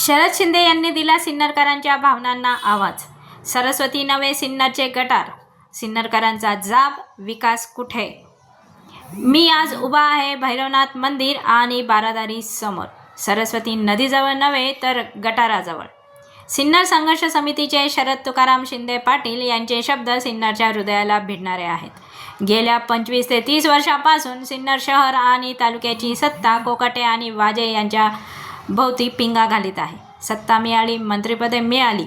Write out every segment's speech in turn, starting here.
शरद शिंदे यांनी दिला सिन्नरकरांच्या भावनांना आवाज. सरस्वती नवे सिन्नरचे गटार. सिन्नरकरांचा जाब विकास कुठे? मी आज उभा आहे भैरवनाथ मंदिर आणि बारादारी समोर. सरस्वती नदीजवळ नव्हे तर गटाराजवळ. सिन्नर संघर्ष समितीचे शरद तुकाराम शिंदे पाटील यांचे शब्द सिन्नरच्या हृदयाला भिडणारे आहेत. गेल्या पंचवीस ते तीस वर्षापासून सिन्नर शहर आणि तालुक्याची सत्ता कोकाटे आणि वाजे यांच्या भोवती पिंगा घालीत आहे. सत्ता मिळाली मंत्रिपदे मिळाली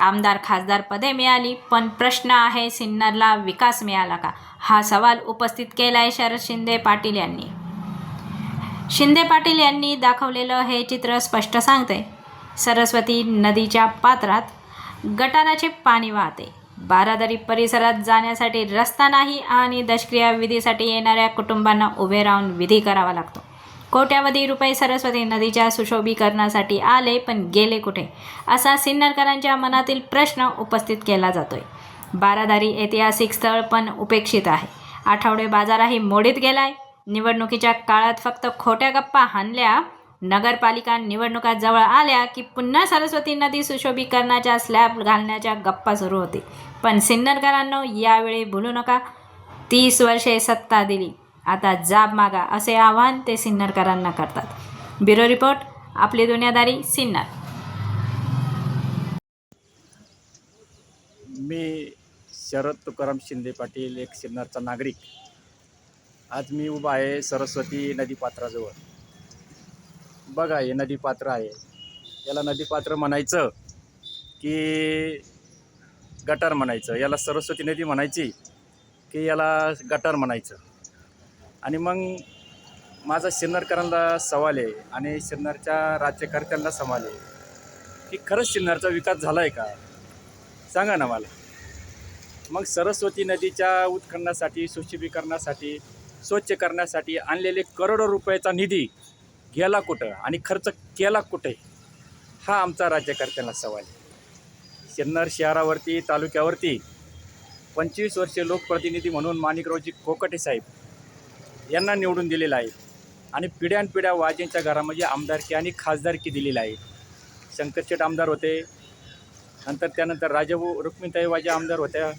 आमदार खासदार पदे मिळाली पण प्रश्न आहे सिन्नरला विकास मिळाला का? हा सवाल उपस्थित केला आहे शरद शिंदे पाटील यांनी. शिंदे पाटील यांनी दाखवलेलं हे चित्र स्पष्ट सांगते. सरस्वती नदीच्या पात्रात गटाराचे पाणी वाहते. बारादरी परिसरात जाण्यासाठी रस्ता नाही आणि दशक्रिया विधीसाठी येणाऱ्या कुटुंबांना उभे राहून विधी करावा लागतो. कोट्यावधी रुपये सरस्वती नदीच्या सुशोभीकरणासाठी आले पण गेले कुठे? असा सिन्नरकरांच्या मनातील प्रश्न उपस्थित केला जातोय. बारादारी ऐतिहासिक स्थळ पण उपेक्षित आहे. आठवडे बाजारही मोडीत गेलाय. निवडणुकीच्या काळात फक्त खोट्या गप्पा हाणल्या नगरपालिका निवडणुका जवळ आल्या की पुन्हा सरस्वती नदी सुशोभीकरणाच्या स्लॅब घालण्याच्या गप्पा सुरू होती पण सिन्नरकरांनो यावेळी भुलू नका. तीस वर्षे सत्ता दिली. आता जाब मागा असे आवाहन ते सिन्नरकरांना करतात. ब्युरो रिपोर्ट आपली दुनियादारी सिन्नर. मी शरद तुकाराम शिंदे पाटील एक सिन्नरचा नागरिक. आज मी उभा आहे सरस्वती नदीपात्राजवळ. बघा हे नदीपात्र आहे. याला नदीपात्र म्हणायचं की गटार म्हणायचं. याला सरस्वती नदी म्हणायची की याला गटार म्हणायचं. आणि मग माझा सिन्नरकरांना सवाल आहे आणि सिन्नरच्या राज्यकर्त्यांना सवाल आहे की खरंच सिन्नरचा विकास झाला आहे का? सांगा ना मला. मग सरस्वती नदीच्या उत्खननासाठी सुशोभीकरणासाठी स्वच्छ करण्यासाठी आणलेले करोडो रुपयाचा निधी गेला कुठं आणि खर्च केला कुठे? हा आमचा राज्यकर्त्यांना सवाल आहे. सिन्नर शहरावरती तालुक्यावरती पंचवीस वर्षे लोकप्रतिनिधी म्हणून माणिकरावजी कोकटे साहेब यांना निवडून दिलेलं आहे. आणि पिढ्यानपिढ्या वाजेंच्या घरामध्ये आमदारकी आणि खासदारकी दिलेली आहे. शंकरशेठ आमदार होते. नंतर त्यानंतर राजाभाऊ रुक्मिणताई वाजे आमदार होत्या.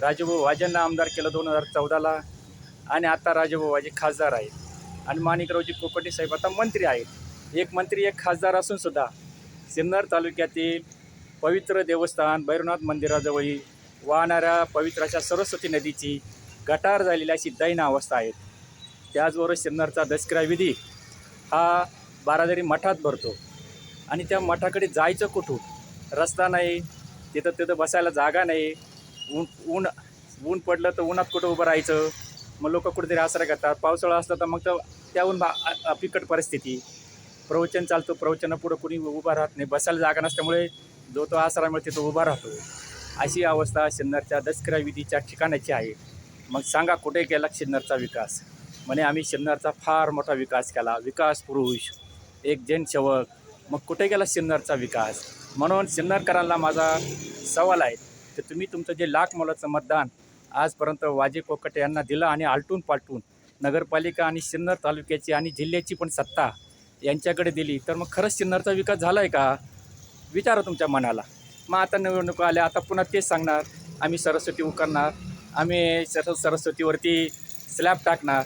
राजाभाऊ वाजेंना आमदार केलं दोन हजार चौदाला. आणि आता राजाभाऊ वाजे खासदार आहेत. आणि माणिकरावजी पोपटे साहेब आता मंत्री आहेत. एक मंत्री एक खासदार असूनसुद्धा सिन्नर तालुक्यातील पवित्र देवस्थान भैरवनाथ मंदिराजवळी वाहणाऱ्या पवित्राच्या सरस्वती नदीची गटार झालेली अशी दैन अवस्था आहेत त्याचबरोबर सिन्नरचा दसकरा विधी हा बारादरी मठात भरतो. आणि त्या मठाकडे जायचं कुठून? रस्ता नाही तिथं तिथं बसायला जागा नाही. ऊन ऊन ऊन पडलं तर उन्हात कुठं उभं राहायचं? मग लोक कुठेतरी आसरा करतात पावसाळा असला तर मग तर त्याहून बा परिस्थिती. प्रवचन चालतो प्रवचना पुढं कुणी उभा राहत नाही. बसायला जागा नसल्यामुळे जो तो आसरा मिळतो तो उभा राहतो. अशी अवस्था सिन्नरच्या दसकरा विधीच्या ठिकाणाची आहे. मग सांगा कुठे गेला सिन्नरचा विकास? म्हणे आम्ही सिन्नरचा फार मोठा विकास केला. विकास पुरुष एक जैन सेवक. मग कुठे गेला सिन्नरचा विकास? म्हणून सिन्नरकरांना माझा सवाल आहे तर तुम्ही तुमचं जे लाख मोलाचं मतदान आजपर्यंत वाजे कोकटे यांना दिलं आणि आलटून पालटून नगरपालिका आणि सिन्नर तालुक्याची आणि जिल्ह्याची पण सत्ता यांच्याकडे दिली तर मग खरंच सिन्नरचा विकास झाला आहे का? विचारा तुमच्या मनाला. मग आता निवडणुका आल्या आता पुन्हा तेच सांगणार. आम्ही सरस्वती उकरणार आम्ही सर सरस्वतीवरती स्लॅब टाकणार.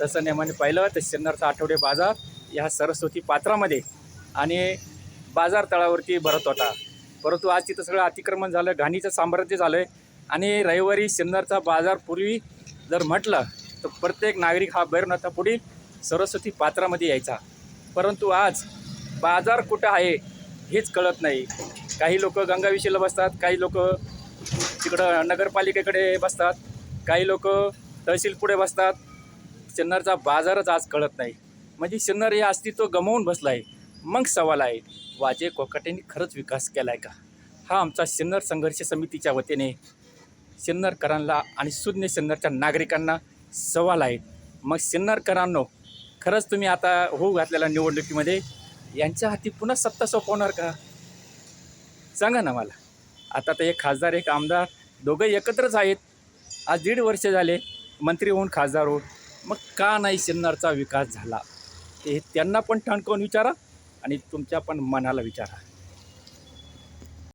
तसं नेमाने म्हणजे पाहिलं तर सिन्नरचा आठवडे बाजार ह्या सरस्वती पात्रामध्ये आणि बाजार तळावरती भरत होता. परंतु आज तिथं सगळं अतिक्रमण झालं घाणीचं साम्राज्य झालं आहे आणि रविवारी सिन्नरचा बाजार पूर्वी जर म्हटलं तर प्रत्येक नागरिक हा भैरवनाथा पुढील सरस्वती पात्रामध्ये यायचा. परंतु आज बाजार कुठं आहे हेच कळत नाही. काही लोक गंगाविशीला बसतात काही लोक तिकडं नगरपालिकेकडे बसतात काही लोक तहसील पुढे बसतात सिन्नरचा बाजारच आज कळत नाही. म्हणजे सिन्नर हे अस्तित्व गमावून बसलं आहे. मग सवाल आहे वाजे कोकाटेंनी खरंच विकास केला आहे का? हा आमचा सिन्नर संघर्ष समितीच्या वतीने सिन्नरकरांना आणि शून्य सिन्नरच्या नागरिकांना सवाल आहेत मग सिन्नरकरांनो खरंच तुम्ही आता होऊ घातलेल्या निवडणुकीमध्ये यांच्या हाती पुन्हा सत्ता सोपवणार का? सांगा ना मला. आता तर एक खासदार एक आमदार दोघं एकत्रच आहेत. आज दीड वर्ष झाले मंत्री होऊन खासदार होऊन मग का नाही सिन्नरचा विकास झाला? ते त्यांना पण ठणकावून विचारा आणि तुमच्या पण मनाला विचारा.